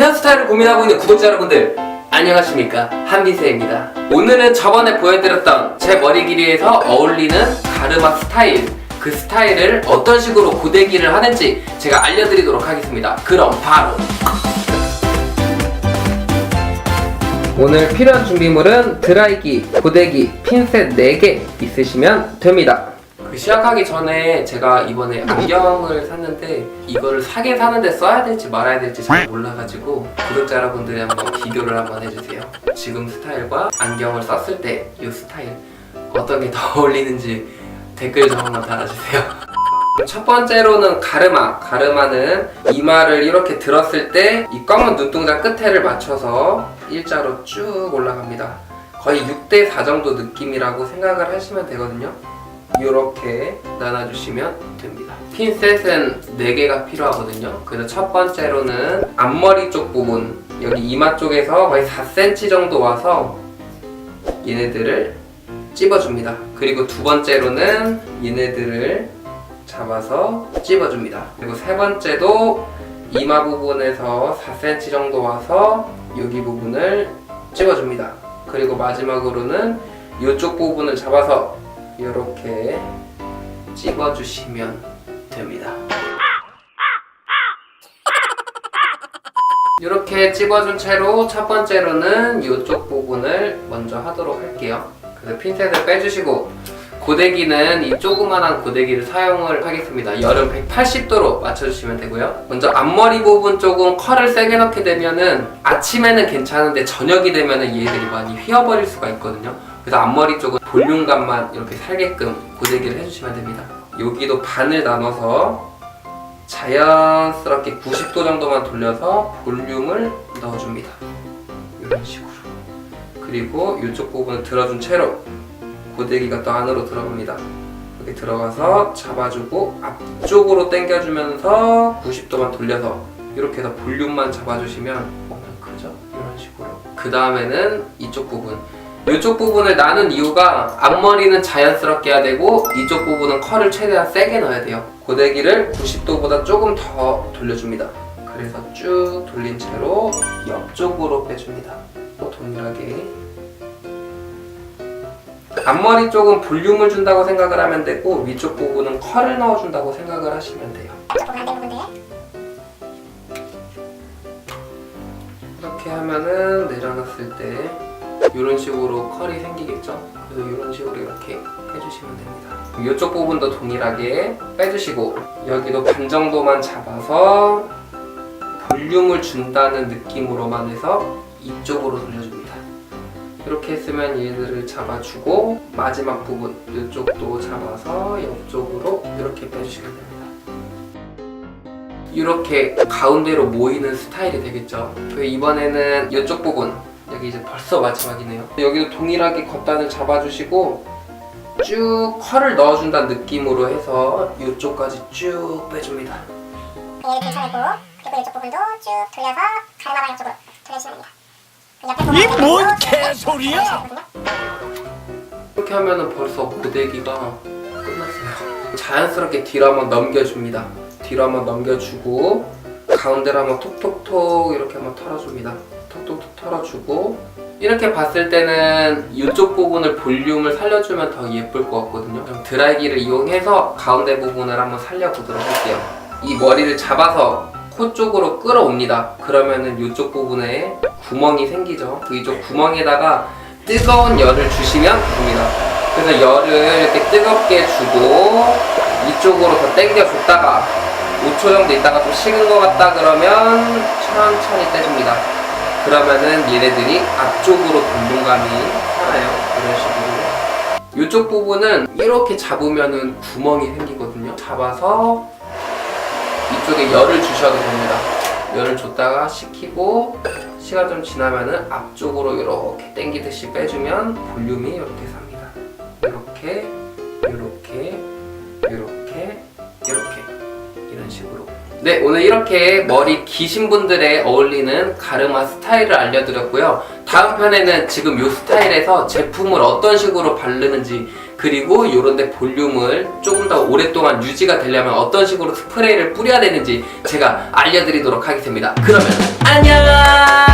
헤어스타일을 고민하고 있는 구독자 여러분들 안녕하십니까? 한비세입니다. 오늘은 저번에 보여드렸던 제 머리 길이에서 어울리는 가르마 스타일 그 스타일을 어떤 식으로 고데기를 하는지 제가 알려드리도록 하겠습니다. 그럼 바로! 오늘 필요한 준비물은 드라이기, 고데기, 핀셋 4개 있으시면 됩니다. 그 시작하기 전에 제가 이번에 안경을 샀는데 이거를 사긴 사는데 써야 될지 말아야 될지 잘 몰라가지고 구독자 여러분들이 한번 비교를 한번 해주세요. 지금 스타일과 안경을 썼을 때 이 스타일 어떤 게 더 어울리는지 댓글 좀 한번 달아주세요. 첫 번째로는 가르마. 가르마는 이마를 이렇게 들었을 때 이 검은 눈동자 끝에를 맞춰서 일자로 쭉 올라갑니다. 거의 6대4 정도 느낌이라고 생각을 하시면 되거든요. 이렇게 나눠주시면 됩니다. 핀셋은 4개가 필요하거든요. 그래서 첫 번째로는 앞머리 쪽 부분, 여기 이마 쪽에서 거의 4cm 정도 와서 얘네들을 찝어줍니다. 그리고 두 번째로는 얘네들을 잡아서 찝어줍니다. 그리고 세 번째도 이마 부분에서 4cm 정도 와서 여기 부분을 찝어줍니다. 그리고 마지막으로는 이쪽 부분을 잡아서 이렇게 찝어주시면 됩니다. 이렇게 찝어준 채로 첫 번째로는 이쪽 부분을 먼저 하도록 할게요. 그래서 핀셋을 빼주시고 고데기는 이 조그만한 고데기를 사용을 하겠습니다. 열은 180도로 맞춰주시면 되고요. 먼저 앞머리 부분 쪽은 컬을 세게 넣게 되면은 아침에는 괜찮은데 저녁이 되면은 얘들이 많이 휘어버릴 수가 있거든요. 그래서 앞머리 쪽은 볼륨감만 이렇게 살게끔 고데기를 해주시면 됩니다. 여기도 반을 나눠서 자연스럽게 90도 정도만 돌려서 볼륨을 넣어줍니다. 이런 식으로. 그리고 이쪽 부분을 들어준 채로 고데기가 또 안으로 들어갑니다. 이렇게 들어가서 잡아주고 앞쪽으로 당겨주면서 90도만 돌려서 이렇게 해서 볼륨만 잡아주시면 보면 크죠? 이런 식으로. 그 다음에는 이쪽 부분. 이쪽 부분을 나눈 이유가 앞머리는 자연스럽게 해야 되고 이쪽 부분은 컬을 최대한 세게 넣어야 돼요. 고데기를 90도보다 조금 더 돌려줍니다. 그래서 쭉 돌린 채로 옆쪽으로 빼줍니다. 또 동일하게 앞머리 쪽은 볼륨을 준다고 생각을 하면 되고 위쪽 부분은 컬을 넣어준다고 생각을 하시면 돼요. 이렇게 하면은 내려놨을 때 이런 식으로 컬이 생기겠죠? 그래서 이런 식으로 이렇게 해주시면 됩니다. 이쪽 부분도 동일하게 빼주시고 여기도 반 정도만 잡아서 볼륨을 준다는 느낌으로만 해서 이쪽으로 돌려줍니다. 이렇게 했으면 얘들을 잡아주고 마지막 부분 이쪽도 잡아서 옆쪽으로 이렇게 빼주시면 됩니다. 이렇게 가운데로 모이는 스타일이 되겠죠. 그 이번에는 이쪽 부분 여기 이제 벌써 마지막이네요. 여기도 동일하게 겉단을 잡아주시고 쭉 컬을 넣어준다는 느낌으로 해서 이쪽까지 쭉 빼줍니다. 얘를 괜찮고 그리고 이쪽 부분도 쭉 돌려서 가르마 방향 쪽으로 돌려주시면 됩니다. 그 이뭔 또 개소리야! 이렇게 하면은 벌써 고데기가 끝났어요. 자연스럽게 뒤로 한번 넘겨줍니다. 뒤로 한번 넘겨주고 가운데로 한번 톡톡톡 이렇게 한번 털어줍니다. 톡톡톡 털어주고 이렇게 봤을 때는 이쪽 부분을 볼륨을 살려주면 더 예쁠 것 같거든요. 그럼 드라이기를 이용해서 가운데 부분을 한번 살려보도록 할게요. 이 머리를 잡아서 코 쪽으로 끌어옵니다. 그러면은 이쪽 부분에 구멍이 생기죠. 그 이쪽 구멍에다가 뜨거운 열을 주시면 됩니다. 그래서 열을 이렇게 뜨겁게 주고 이쪽으로 더 당겨줬다가 5초 정도 있다가 좀 식은 것 같다 그러면 천천히 떼줍니다. 그러면은 얘네들이 앞쪽으로 볼륨감이 살아요. 이런 식으로. 이쪽 부분은 이렇게 잡으면은 구멍이 생기거든요. 잡아서 이쪽에 열을 주셔도 됩니다. 열을 줬다가 식히고 시간 좀 지나면은 앞쪽으로 이렇게 당기듯이 빼주면 볼륨이 이렇게 삽니다. 이렇게, 이렇게, 이렇게 식으로. 네, 오늘 이렇게 머리 기신 분들에 어울리는 가르마 스타일을 알려드렸고요. 다음 편에는 지금 이 스타일에서 제품을 어떤 식으로 바르는지 그리고 이런데 볼륨을 조금 더 오랫동안 유지가 되려면 어떤 식으로 스프레이를 뿌려야 되는지 제가 알려드리도록 하겠습니다. 그러면 안녕!